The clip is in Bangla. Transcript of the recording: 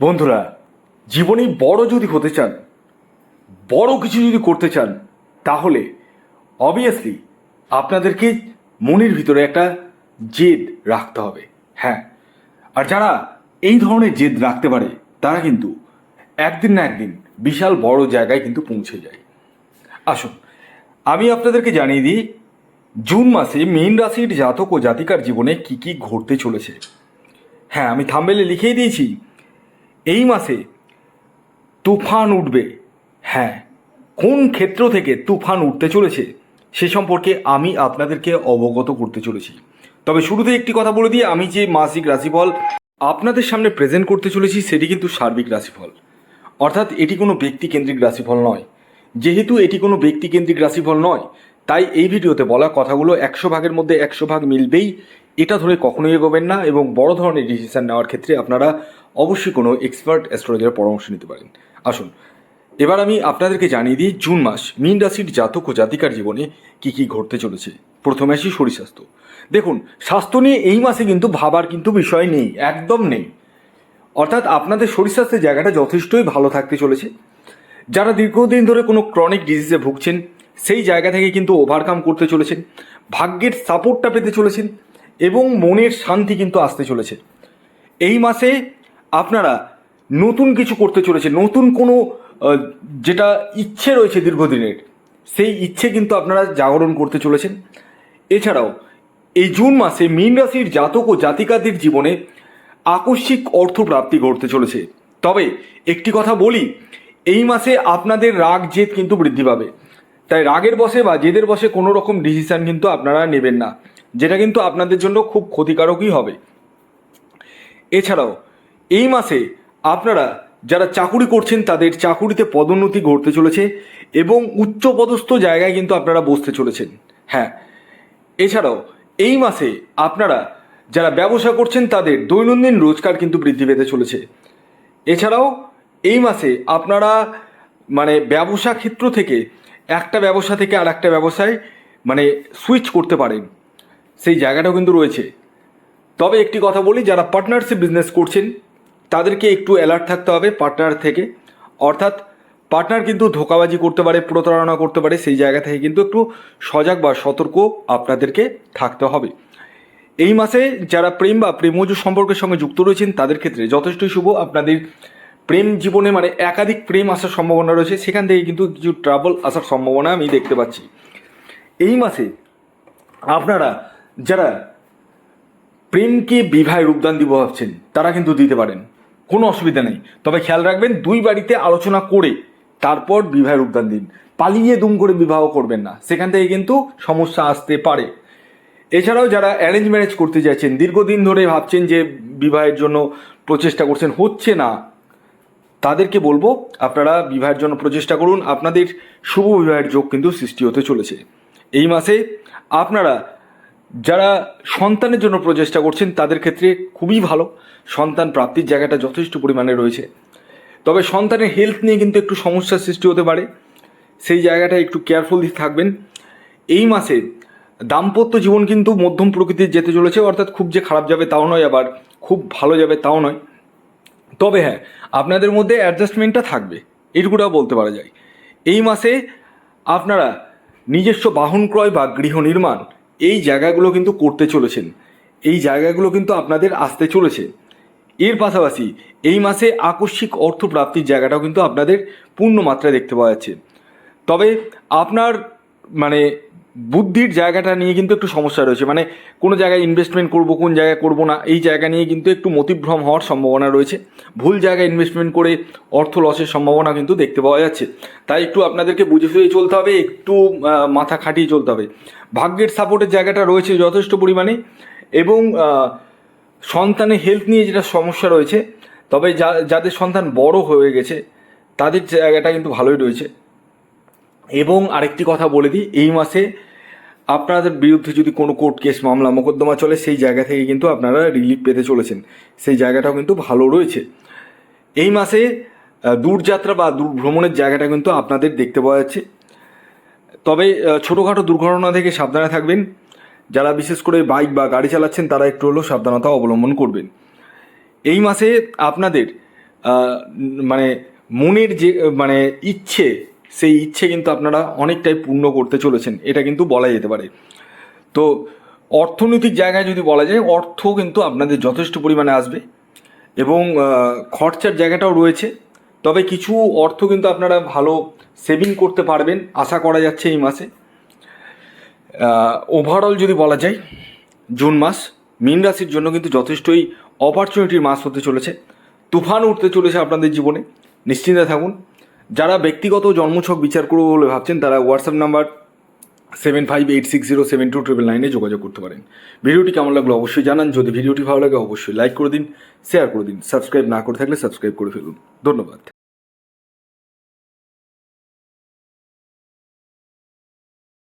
বন্ধুরা, জীবনে বড় যদি হতে চান, বড় কিছু যদি করতে চান, তাহলে অবভিয়াসলি আপনাদেরকে মনের ভিতরে একটা জেদ রাখতে হবে হ্যাঁ। আর যারা এই ধরনের জেদ রাখতে পারে, তারা কিন্তু একদিন না একদিন বিশাল বড় জায়গায় কিন্তু পৌঁছে যায়। আসুন, আমি আপনাদেরকে জানিয়ে দিই, জুন মাসে মীন রাশির জাতক ও জাতিকার জীবনে কি কি ঘটতে চলেছে। হ্যাঁ আমি থাম্বেলে লিখেই দিয়েছি এই মাসে তুফান উঠবে। হ্যাঁ কোন ক্ষেত্র থেকে তুফান উঠতে চলেছে সে সম্পর্কে আমি আপনাদেরকে অবগত করতে চলেছি। তবে শুরুতে একটি কথা বলে দিই, আমি যে মাসিক রাশিফল আপনাদের সামনে প্রেজেন্ট করতে চলেছি সেটি কিন্তু সার্বিক রাশিফল। অর্থাৎ এটি কোনো ব্যক্তিকেন্দ্রিক রাশিফল নয়। যেহেতু এটি কোনো ব্যক্তিকেন্দ্রিক রাশিফল নয়, তাই এই ভিডিওতে বলা কথাগুলো একশো ভাগের মধ্যে একশো ভাগ মিলবেই। এটা ধরে কখনোই এগোবেন না এবং বড় ধরনের ডিসিশন নেওয়ার ক্ষেত্রে আপনারা অবশ্যই কোনো এক্সপার্ট অ্যাস্ট্রোলজারের পরামর্শ নিতে পারেন। আসুন, এবার আমি আপনাদেরকে জানিয়ে দিই জুন মাস, মীন রাশির জাতক ও জাতিকার জীবনে কি কি ঘটতে চলেছে। প্রথমে আসি শরীর স্বাস্থ্য দেখুন, স্বাস্থ্য নিয়ে এই মাসে কিন্তু ভাবার কিন্তু বিষয় নেই, একদম নেই। অর্থাৎ আপনাদের শরীর স্বাস্থ্যের জায়গাটা যথেষ্টই ভালো থাকতে চলেছে। যারা দীর্ঘদিন ধরে কোনো ক্রনিক ডিজিজে ভুগছেন, সেই জায়গা থেকে কিন্তু ওভারকাম করতে চলেছেন, ভাগ্যের সাপোর্টটা পেতে চলেছেন এবং মনের শান্তি কিন্তু আসতে চলেছে। এই মাসে আপনারা নতুন কিছু করতে চলেছে নতুন কোনো যেটা ইচ্ছে রয়েছে দীর্ঘদিনের, সেই ইচ্ছে কিন্তু আপনারা জাগরণ করতে চলেছেন। এছাড়াও, এই জুন মাসে মীন রাশির জাতক ও জাতিকাদের জীবনে আকস্মিক অর্থপ্রাপ্তি ঘটতে চলেছে। তবে একটি কথা বলি, এই মাসে আপনাদের রাগ জেদ কিন্তু বৃদ্ধি পাবে। তাই রাগের বসে বা জেদের বসে কোনো রকম ডিসিশন কিন্তু আপনারা নেবেন না, যেটা কিন্তু আপনাদের জন্য খুব ক্ষতিকারকই হবে। এছাড়াও এই মাসে আপনারা যারা চাকুরি করছেন, তাদের চাকুরিতে পদোন্নতি ঘটতে চলেছে এবং উচ্চপদস্থ জায়গায় কিন্তু আপনারা বসতে চলেছেন। হ্যাঁ এছাড়াও এই মাসে আপনারা যারা ব্যবসা করছেন, তাদের দৈনন্দিন রোজগার কিন্তু বৃদ্ধি পেতে চলেছে। এছাড়াও এই মাসে আপনারা মানে ব্যবসা ক্ষেত্র থেকে একটা ব্যবসা থেকে আর একটা ব্যবসায় মানে সুইচ করতে পারেন। সেই জায়গাটাও কিন্তু রয়েছে। তবে একটি কথা বলি, যারা পার্টনারশিপ বিজনেস করছেন তাদেরকে একটু অ্যালার্ট থাকতে হবে পার্টনার থেকে। অর্থাৎ পার্টনার কিন্তু ধোকাবাজি করতে পারে, প্রতারণা করতে পারে, সেই জায়গা থেকে কিন্তু একটু সজাগ বা সতর্ক আপনাদেরকে থাকতে হবে। এই মাসে যারা প্রেম বা প্রেমজ সম্পর্কের সঙ্গে যুক্ত রয়েছেন, তাদের ক্ষেত্রে যথেষ্টই শুভ। আপনাদের প্রেম জীবনে মানে একাধিক প্রেম আসার সম্ভাবনা রয়েছে, সেখান থেকে কিন্তু কিছু ট্রাবল আসার সম্ভাবনা আমি দেখতে পাচ্ছি। এই মাসে আপনারা যারা প্রেমকে বিবাহে রূপদান দিব ভাবছেন, তারা কিন্তু দিতে পারেন। কোনো অসুবিধা নেই। তবে খেয়াল রাখবেন, দুই বাড়িতে আলোচনা করে তারপর বিবাহের উদ্যান দিন। পালিয়ে দুম করে বিবাহ করবেন না। সেখান থেকে কিন্তু সমস্যা আসতে পারে। এছাড়াও যারা অ্যারেঞ্জ ম্যারেজ করতে চাইছেন, দীর্ঘদিন ধরে ভাবছেন যে বিবাহের জন্য প্রচেষ্টা করছেন, হচ্ছে না। তাদেরকে বলব, আপনারা বিবাহের জন্য প্রচেষ্টা করুন। আপনাদের শুভ বিবাহের যোগ কিন্তু সৃষ্টি হতে চলেছে। এই মাসে আপনারা যারা সন্তানের জন্য প্রচেষ্টা করছেন, তাদের ক্ষেত্রে খুবই ভালো। সন্তান প্রাপ্তির জায়গাটা যথেষ্ট পরিমাণে রয়েছে। তবে সন্তানের হেলথ নিয়ে কিন্তু একটু সমস্যার সৃষ্টি হতে পারে। সেই জায়গাটা একটু কেয়ারফুল থাকবেন। এই মাসে দাম্পত্য জীবন কিন্তু মধ্যম প্রকৃতির যেতে চলেছে, অর্থাৎ খুব যে খারাপ যাবে তাও নয়, আবার খুব ভালো যাবে তাও নয়। তবে হ্যাঁ আপনাদের মধ্যে অ্যাডজাস্টমেন্টটা থাকবে। এটুকুটাও বলতে পারা যায়। এই মাসে আপনারা নিজস্ব বাহন ক্রয় বা গৃহ নির্মাণ এই জায়গাগুলো কিন্তু করতে চলেছেন। এই জায়গাগুলো কিন্তু আপনাদের আসতে চলেছে। এর পাশাপাশি এই মাসে আকস্মিক অর্থ প্রাপ্তির জায়গাটাও কিন্তু আপনাদের পূর্ণ মাত্রায় দেখতে পাওয়া যাচ্ছে। তবে আপনার মানে বুদ্ধির জায়গাটা নিয়ে কিন্তু একটু সমস্যা রয়েছে। মানে কোনো জায়গায় ইনভেস্টমেন্ট করব, কোন জায়গায় করব না, এই জায়গা নিয়ে কিন্তু একটু মতিভ্রম হওয়ার সম্ভাবনা রয়েছে। ভুল জায়গায় ইনভেস্টমেন্ট করে অর্থ লসের সম্ভাবনা কিন্তু দেখতে পাওয়া যাচ্ছে। তাই একটু আপনাদেরকে বুঝে সুঝে চলতে হবে, একটু মাথা খাটিয়ে চলতে হবে। ভাগ্যের সাপোর্টের জায়গাটা রয়েছে যথেষ্ট পরিমাণে এবং সন্তানের হেলথ নিয়ে যেটা সমস্যা রয়েছে, তবে যা, যাদের সন্তান বড় হয়ে গেছে, তাদের জায়গাটা কিন্তু ভালোই রয়েছে। এবং আরেকটি কথা বলে দিই, এই মাসে আপনাদের বিরুদ্ধে যদি কোনো কোর্ট কেস মামলা মোকদ্দমা চলে, সেই জায়গা থেকে কিন্তু আপনারা রিলিফ পেতে চলেছেন। সেই জায়গাটাও কিন্তু ভালো রয়েছে। এই মাসে দূরযাত্রা বা দূর ভ্রমণের জায়গাটা কিন্তু আপনাদের দেখতে পাওয়া যাচ্ছে। তবে ছোটোখাটো দুর্ঘটনা থেকে সাবধানে থাকবেন। যারা বিশেষ করে বাইক বা গাড়ি চালাচ্ছেন, তারা একটু হলেও সাবধানতা অবলম্বন করবেন। এই মাসে আপনাদের মানে মনের যে মানে ইচ্ছে সেই ইচ্ছে কিন্তু আপনারা অনেকটাই পূর্ণ করতে চলেছেন, এটা কিন্তু বলা যেতে পারে। তো অর্থনৈতিক জায়গায় যদি বলা যায়, অর্থ কিন্তু আপনাদের যথেষ্ট পরিমাণে আসবে এবং খরচার জায়গাটাও রয়েছে। তবে কিছু অর্থ কিন্তু আপনারা ভালো সেভিং করতে পারবেন, আশা করা যাচ্ছে এই মাসে। ওভারঅল যদি বলা যায়, জুন মাস মীন রাশির জন্য কিন্তু যথেষ্টই অপরচুনিটির মাস হতে চলেছে। তুফান উঠতে চলেছে আপনাদের জীবনে, নিশ্চিন্তে থাকুন। যারা ব্যক্তিগত জন্মছক বিচার করব বলে ভাবছেন, তারা WhatsApp number seven five eight six zero seven two triple নাইনে যোগাযোগ করতে পারেন। ভিডিওটি কেমন লাগল অবশ্যই জানান। যদি ভিডিওটি ভালো লাগে, অবশ্যই লাইক করে দিন শেয়ার করে দিন। সাবস্ক্রাইব না করে থাকলে সাবস্ক্রাইব করে ফেলুন। ধন্যবাদ।